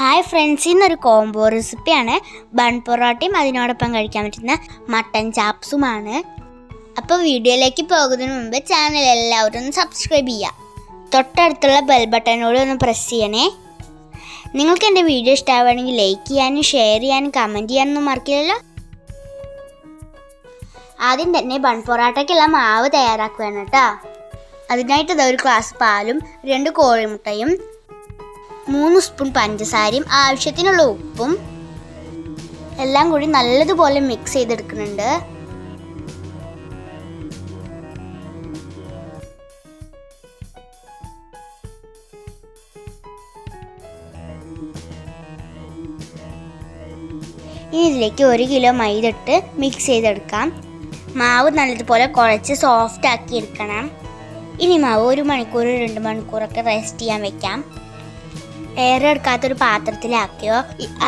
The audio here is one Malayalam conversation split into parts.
ഹായ് ഫ്രണ്ട്സ് ഇന്നൊരു കോംബോ റെസിപ്പിയാണ്. ബൺ പൊറോട്ടയും അതിനോടൊപ്പം കഴിക്കാൻ പറ്റുന്ന മട്ടൻ ചാപ്സുമാണ്. അപ്പോൾ വീഡിയോയിലേക്ക് പോകുന്നതിന് മുമ്പ് ചാനൽ എല്ലാവരും ഒന്ന് സബ്സ്ക്രൈബ് ചെയ്യുക. തൊട്ടടുത്തുള്ള ബെൽ ബട്ടനോട് ഒന്ന് പ്രസ് ചെയ്യണേ. നിങ്ങൾക്ക് എന്റെ വീഡിയോ ഇഷ്ടമാവുകയാണെങ്കിൽ ലൈക്ക് ചെയ്യാനും ഷെയർ ചെയ്യാനും കമന്റ് ചെയ്യാനൊന്നും മറക്കില്ലല്ലോ. ആദ്യം തന്നെ ബൺ പൊറോട്ടയ്ക്കുള്ള മാവ് തയ്യാറാക്കുകയാണ് കേട്ടോ. അതിനായിട്ട് ഒരു ഗ്ലാസ് പാലും രണ്ട് കോഴിമുട്ടയും മൂന്ന് സ്പൂൺ പഞ്ചസാരയും ആവശ്യത്തിനുള്ള ഉപ്പും എല്ലാം കൂടി നല്ലതുപോലെ മിക്സ് ചെയ്തെടുക്കുന്നുണ്ട്. ഇനി ഇതിലേക്ക് ഒരു കിലോ മൈദ ഇട്ട് മിക്സ് ചെയ്തെടുക്കാം. മാവ് നല്ലതുപോലെ കുഴച്ച് സോഫ്റ്റ് ആക്കി എടുക്കണം. ഇനി മാവ് ഒരു മണിക്കൂർ രണ്ട് മണിക്കൂറൊക്കെ റെസ്റ്റ് ചെയ്യാൻ വെക്കാം. എയർ എടുക്കാത്തൊരു പാത്രത്തിലാക്കിയോ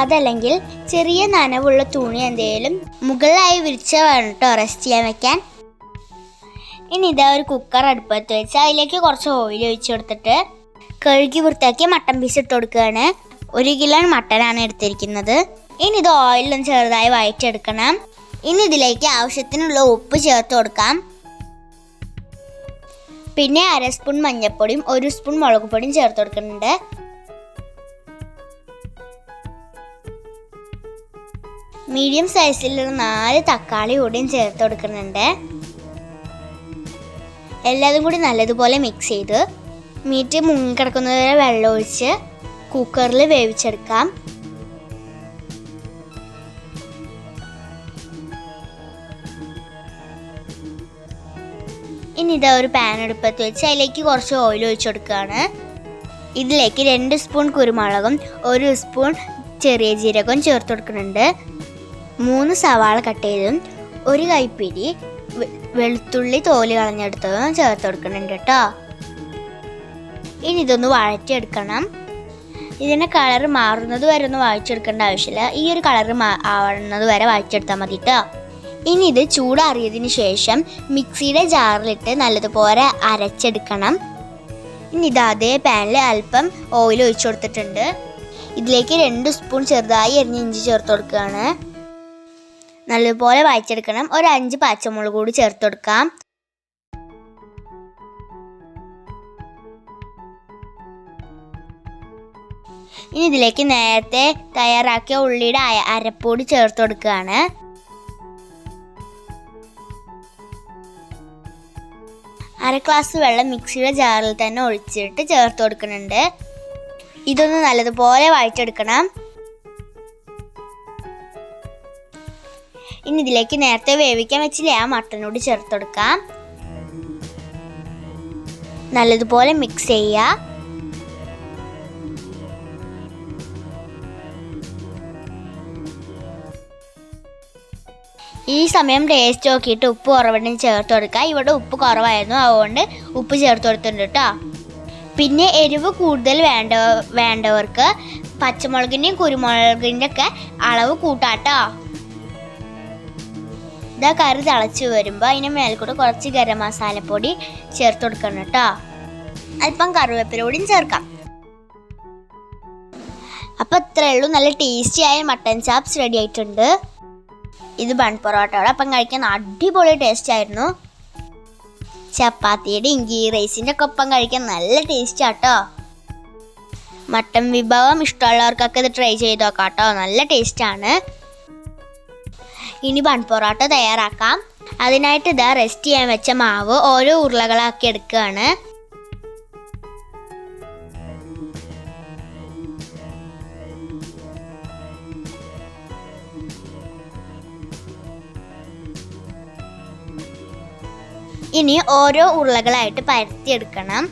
അതല്ലെങ്കിൽ ചെറിയ നനവുള്ള തുണി എന്തെങ്കിലും മുകളിലായി വിരിച്ച വേണം കേട്ടോ റെസ്റ്റ് ചെയ്യാൻ വെക്കാൻ? ഇനി ഇതാ ഒരു കുക്കർ അടുപ്പത്ത് വെച്ച് അതിലേക്ക് കുറച്ച് ഓയിൽ ഒഴിച്ചു കൊടുത്തിട്ട് കഴുകി വൃത്തിയാക്കി മട്ടൻ പീസ് ഇട്ട് കൊടുക്കുകയാണ്. ഒരു കിലോ മട്ടനാണ് എടുത്തിരിക്കുന്നത്. ഇനി ഇത് ഓയിലും ചെറുതായി വഴറ്റെടുക്കണം ഇനി ഇതിലേക്ക് ആവശ്യത്തിനുള്ള ഉപ്പ് ചേർത്ത് കൊടുക്കാം. പിന്നെ അര സ്പൂൺ മഞ്ഞൾപ്പൊടിയും ഒരു സ്പൂൺ മുളക് പൊടിയും ചേർത്ത് കൊടുക്കുന്നുണ്ട്. മീഡിയം സൈസിലുള്ള നാല് തക്കാളി കൂടിയും ചേർത്ത് കൊടുക്കുന്നുണ്ട്. എല്ലാതും കൂടി നല്ലതുപോലെ മിക്സ് ചെയ്ത് മീറ്റ് മുങ്ങിക്കിടക്കുന്നത് വരെ വെള്ളം ഒഴിച്ച് കുക്കറിൽ വേവിച്ചെടുക്കാം. ഇനി ഇതാ ഒരു പാൻ എടുപ്പത്ത് വെച്ച് അതിലേക്ക് കുറച്ച് ഓയിൽ ഒഴിച്ചു കൊടുക്കുകയാണ്. ഇതിലേക്ക് രണ്ട് സ്പൂൺ കുരുമുളകും ഒരു സ്പൂൺ ചെറിയ ജീരകവും ചേർത്ത് കൊടുക്കുന്നുണ്ട്. മൂന്ന് സവാള കട്ട് ഒരു കൈപ്പിടി വെളുത്തുള്ളി തോൽ കളഞ്ഞെടുത്തതും ചേർത്ത് കൊടുക്കുന്നുണ്ട് കേട്ടോ ഇനി ഇതൊന്ന് വഴറ്റിയെടുക്കണം. ഇതിന്റെ കളർ മാറുന്നത് വരെ ഒന്ന് വായിച്ചെടുക്കേണ്ട ആവശ്യമില്ല. ഈ ഒരു കളർ ആവുന്നത് വരെ വായിച്ചെടുത്താൽ മതി കേട്ടോ ഇനി ഇത് ചൂടാറിയതിന് ശേഷം മിക്സിയുടെ ജാറിലിട്ട് നല്ലതുപോലെ അരച്ചെടുക്കണം. ഇനി ഇത് അതേ പാനിൽ അല്പം ഓയിൽ ഒഴിച്ചു കൊടുത്തിട്ടുണ്ട്. ഇതിലേക്ക് രണ്ട് സ്പൂൺ ചെറുതായി എരിഞ്ഞ് ഇഞ്ചി ചേർത്ത് കൊടുക്കുകയാണ്. നല്ലതുപോലെ വായിച്ചെടുക്കണം ഒരു അഞ്ച് പച്ചമുളക് കൂടി ചേർത്ത് കൊടുക്കാം. ഇനി ഇതിലേക്ക് നേരത്തെ തയ്യാറാക്കിയ ഉള്ളിയുടെ അരപ്പൊടി ചേർത്ത് കൊടുക്കുകയാണ്. അര ഗ്ലാസ് വെള്ളം മിക്സിയുടെ ജാറിൽ തന്നെ ഒഴിച്ചിട്ട് ചേർത്ത് കൊടുക്കുന്നുണ്ട്. ഇതൊന്ന് നല്ലതുപോലെ വഴറ്റെടുക്കണം ഇനി ഇതിലേക്ക് നേരത്തെ വേവിക്കാൻ വെച്ചില്ലേ ആ മട്ടനോട് ചേർത്ത് കൊടുക്കാം. നല്ലതുപോലെ മിക്സ് ചെയ്യുക ഈ സമയം ടേസ്റ്റ് നോക്കിയിട്ട് ഉപ്പ് കുറവുണ്ടെങ്കിൽ ചേർത്ത് കൊടുക്കുക ഇവിടെ ഉപ്പ് കുറവായിരുന്നു അതുകൊണ്ട് ഉപ്പ് ചേർത്ത് കൊടുത്തിട്ടുണ്ട് കേട്ടോ പിന്നെ എരിവ് കൂടുതൽ വേണ്ട വേണ്ടവർക്ക് പച്ചമുളകിന്റെയും കുരുമുളകിന്റെ ഒക്കെ അളവ് കൂട്ടാട്ടോ ഇതാ കറി തിളച്ച് വരുമ്പോൾ അതിന് മേൽക്കൂടെ കുറച്ച് ഗരം മസാലപ്പൊടി ചേർത്ത് കൊടുക്കണം കേട്ടോ. അല്പം കറിവേപ്പില കൂടിയും ചേർക്കാം. അപ്പോൾ ഇത്രയേ ഉള്ളൂ. നല്ല ടേസ്റ്റി ആയ മട്ടൻ ചാപ്സ് റെഡി ആയിട്ടുണ്ട്. ഇത് ബൺ പൊറോട്ടയോടെ അപ്പം കഴിക്കാൻ അടിപൊളി ടേസ്റ്റ് ആയിരുന്നു. ചപ്പാത്തിയുടെയും ഗീ റൈസിന്റെ ഒക്കെ ഒപ്പം കഴിക്കാൻ നല്ല ടേസ്റ്റ് ആട്ടോ മട്ടൻ വിഭവം ഇഷ്ടമുള്ളവർക്കൊക്കെ ഇത് ട്രൈ ചെയ്ത് നോക്കാം കേട്ടോ നല്ല ടേസ്റ്റാണ് ഇനി ബൺ പൊറോട്ട തയ്യാറാക്കാം. അതിനായിട്ട് ഇതാ റെസ്റ്റ് ചെയ്യാൻ വെച്ച മാവ് ഓരോ ഉരുളകളാക്കി എടുക്കുകയാണ് ഇനി ഓരോ ഉരുളകളായിട്ട് പരത്തിയെടുക്കണം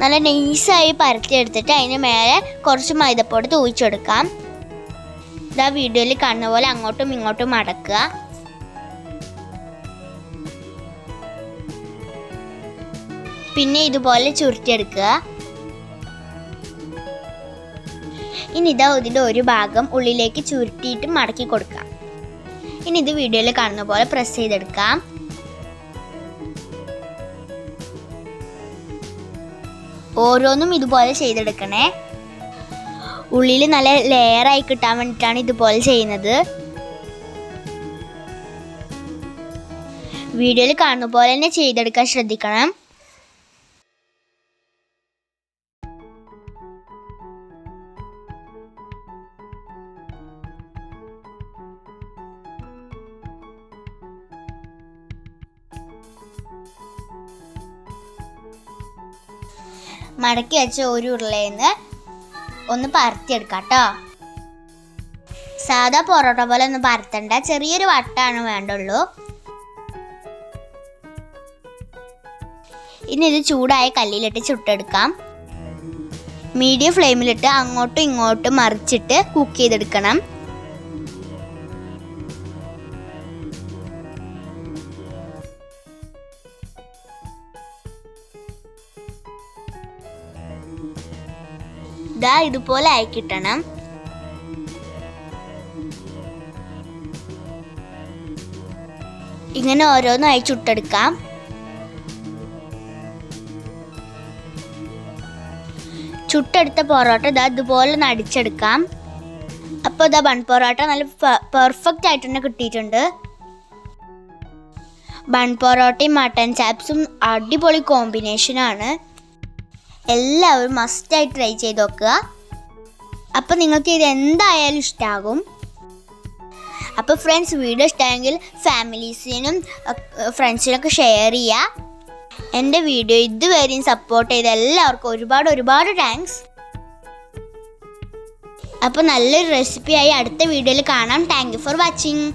നല്ല നൈസായി പരത്തിയെടുത്തിട്ട് അതിന് മേലെ കുറച്ച് മൈദപ്പൊടി തൂയിച്ചെടുക്കാം ഇതാ വീഡിയോയിൽ കാണുന്ന പോലെ അങ്ങോട്ടും ഇങ്ങോട്ടും മടക്കുക പിന്നെ ഇതുപോലെ ചുരുട്ടിയെടുക്കുക. ഇനി ഇതാ ഇതിന്റെ ഒരു ഭാഗം ഉള്ളിലേക്ക് ചുരുട്ടിയിട്ട് മടക്കി കൊടുക്കാം. ഇനി ഇത് വീഡിയോയിൽ കാണുന്ന പോലെ പ്രസ് ചെയ്തെടുക്കാം. ഓരോന്നും ഇതുപോലെ ചെയ്തെടുക്കണേ. ഉള്ളിൽ നല്ല ലെയറായി കിട്ടാൻ വേണ്ടിയിട്ടാണ് ഇതുപോലെ ചെയ്യുന്നത്. വീഡിയോയിൽ കാണുന്ന പോലെ തന്നെ ചെയ്തെടുക്കാൻ ശ്രദ്ധിക്കണം. മടക്കി വെച്ച ഒരു ഉരുളയിന്ന് ഒന്ന് പരത്തിയെടുക്കാം കേട്ടോ സാധാ പൊറോട്ട പോലെ ഒന്ന് പരത്തണ്ട. ചെറിയൊരു വട്ടാണ് വേണ്ടുള്ളൂ. ഇനി ഇത് ചൂടായ കല്ലിലിട്ട് ചുട്ടെടുക്കാം. മീഡിയം ഫ്ലെയിമിലിട്ട് അങ്ങോട്ടും ഇങ്ങോട്ടും മറിച്ചിട്ട് കുക്ക് ചെയ്തെടുക്കണം. ഇതാ ഇതുപോലെ ആയി കിട്ടണം ഇങ്ങനെ ഓരോന്നായി ചുട്ടെടുക്കാം. ചുട്ടെടുത്ത പൊറോട്ട ഇതാ ഇതുപോലെ ഒന്ന് അടിച്ചെടുക്കാം. അപ്പോൾ ഇതാ ബൺ പൊറോട്ട നല്ല പെർഫെക്റ്റ് ആയിട്ട് തന്നെ കിട്ടിയിട്ടുണ്ട്. ബൺ പൊറോട്ടയും മട്ടൻ ചാപ്സും അടിപൊളി കോമ്പിനേഷനാണ് എല്ലാവരും മസ്റ്റായി ട്രൈ ചെയ്ത് നോക്കുക. അപ്പോൾ നിങ്ങൾക്ക് ഇത് എന്തായാലും ഇഷ്ടമാകും അപ്പോൾ ഫ്രണ്ട്സ് വീഡിയോ ഇഷ്ടമായെങ്കിൽ ഫാമിലീസിനും ഫ്രണ്ട്സിനൊക്കെ ഷെയർ ചെയ്യുക. എന്റെ വീഡിയോ ഇതുവരെയും സപ്പോർട്ട് ചെയ്ത എല്ലാവർക്കും ഒരുപാട് ഒരുപാട് താങ്ക്സ് അപ്പോൾ നല്ലൊരു റെസിപ്പിയായി അടുത്ത വീഡിയോയിൽ കാണാം. Thank you for watching